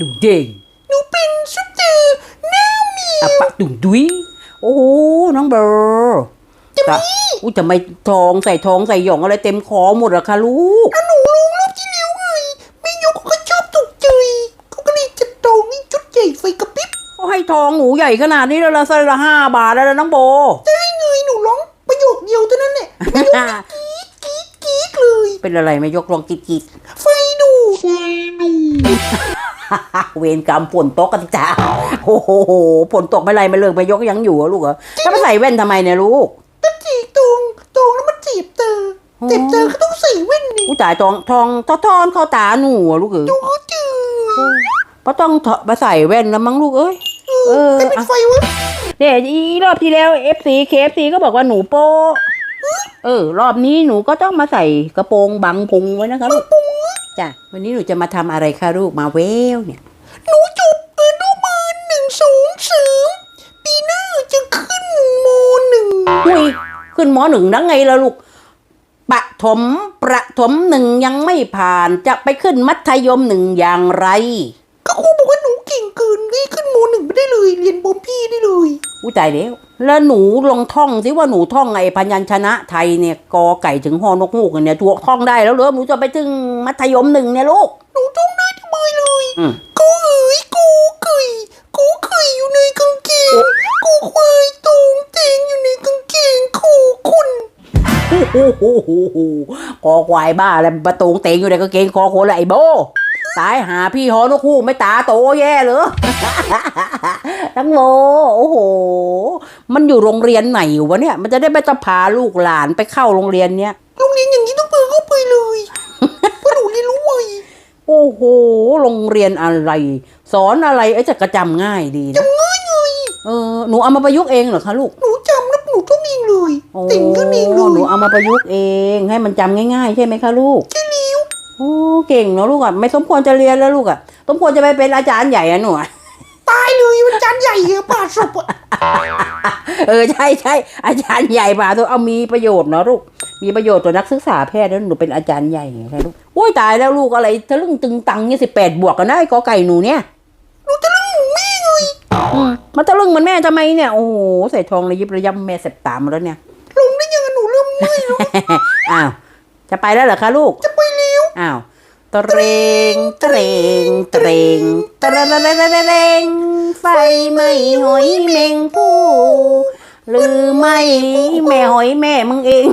ดุงเด้งหนูเป็นซุปเปอร์น้ามีอะปะดุงดุยโอ้โหน้องเบอร์จะอุ้ยจะไม่ทองใส่ทองใส่หยองอะไรเต็มคอหมดเหรอคะลูกหนูลงรูปที่แล้วไงแม่ยกเขาก็ชอบตกใจเขาก็เลยจัดตรงนี่ชุดใหญ่ไฟกระพริบเขาให้ทองหนูใหญ่ขนาดนี้แล้วละใส่ละห้าบาทแล้วนะน้องโบได้ไงหนูร้องประโยคเดียวเท่านั้นแหละแม่ยกนี่กรี๊ดกรี๊ดกรี๊ดเลย เป็นอะไรไม่ยกลองกิดกิดไฟดูไฟดู เวรกรรมฝนตกกันจ้าโอ้โหฝนตกไม่ไรไม่เลิกไม่ยกยังอยู่อะลูกเหรอแล้วมาใส่แว่นทำไมเนี่ยลูกตั้งจีตรงตรงแล้วมันจีบเตอเจ็บเตอก็ต้องใส่แว่นนี่ผู้จ่ายทองทองทอทอนเข้าตาหนูอะลูกเอ๋ยดูเขาจืดเพราะต้องถอมาใส่แว่นแล้วมั้งลูกเอ้ยเอเอออให้เป็นไฟวะเนี่ยอีรอบที่แล้ว FC KFC ก็บอกว่าหนูโปเออ รอบนี้หนูก็ต้องมาใส่กระโปรงบังพุงไว้นะคะลูก จ้ะวันนี้หนูจะมาทำอะไรคะลูกมาเวลเนี่ย หนูจบอนุบาลหนึ่งสองสามปีหน้าจะขึ้นมหนึ่งอุ้ยขึ้นมหนึ่งได้ไงล่ะลูกปะถมประถมหนึ่งยังไม่ผ่านจะไปขึ้นมัธยมหนึ่งอย่างไร ก็ครูบอกว่าหนูเก่งเกินที่ขึ้นมหนึ่งไม่ได้เลย เรียนบอมพี่ได้เลย อุ้ยตายแล้ว แล้วหนูลองท่องสิว่าหนูท่องไอ้พยัญชนะไทยเนี่ยกอไก่ถึงฮอนกฮูกเนี่ยตัวท่องได้แล้วเหรอหนูจะไปถึงมัธยมหนึ่งเนี่ยลูกหนูต้องได้ทำไมเลยอืมกูเอ๋ยกูไก่กูไข่อยู่ในกางเกงกูควายตรงเตงอยู่ในกางเกงคู่คุณโอ้โหโหโหโหคอควายบ้าอะไรประตูงเตงอยู่ในกางเกงคอโคนละไอ้โบตายหาพี่ฮอนกฮูกไม่ตาโตแย่เหรอ ทั้งโมโอ้โห มันอยู่โรงเรียนไหนวะเนี่ย มันจะได้ไม่ต้องพาลูกหลานไปเข้าโรงเรียนเนี้ยโรงเรียนอย่างนี้ต้องเปิดเข้าไปเลยเพราะหนูเรียนรู้ไวโอ้โห โรงเรียนอะไร สอนอะไรไอ้จะกระจำง่ายดีนะง่ายไงเออหนูเอามาประยุกต์เองเหรอคะลูก หนูจำแล้วหนูต้องเองเลยโอ้ติ่งก็เองเลหนูยเอามาประยุกต์เอง ให้มันจำง่ายๆ ใช่ไหมคะลูกใช่แล้วโอ้เก่งเนาะลูกอะไม่สมควรจะเรียนแล้วลูกอะสมควรจะไปเป็นอาจารย์ใหญ่อะหนูอะตายเลยมัน จานใหญ่อะป่าศพอะเออใช่ใช่อาจารย์ใหญ่ป่าตัวเอามีประโยชน์เนาะลูก มีประโยชน์ต่อนักศึกษาแพทย์แล้วหนูเป็นอาจารย์ใหญ่ไงคะลูกโอ้ยตายแล้วลูกอะไรทะลึ่งตึงตังเนี่ยสิบแปดบวกกันนะไอ้กอไก่หนูเนี่ยหนูจะเล่าหนูแม่ไงอืมมันทะลึ่งเหมันแม่ทำไมเนี่ยโอ้โหใส่ทองระยิบระยำแม่เสบตามมาแล้วเนี่ยลงได้ยังไงหนูเริ่มเมื่อยแล้วอ้าวจะไปแล้วเหรอคะลูกจะไปแล้วอ้าว ตรงตรงตรงตะรงตะรงตะเรงไฟไหม้หอยแมงผู้หรือไม่แม่หอยแม่มึงเอง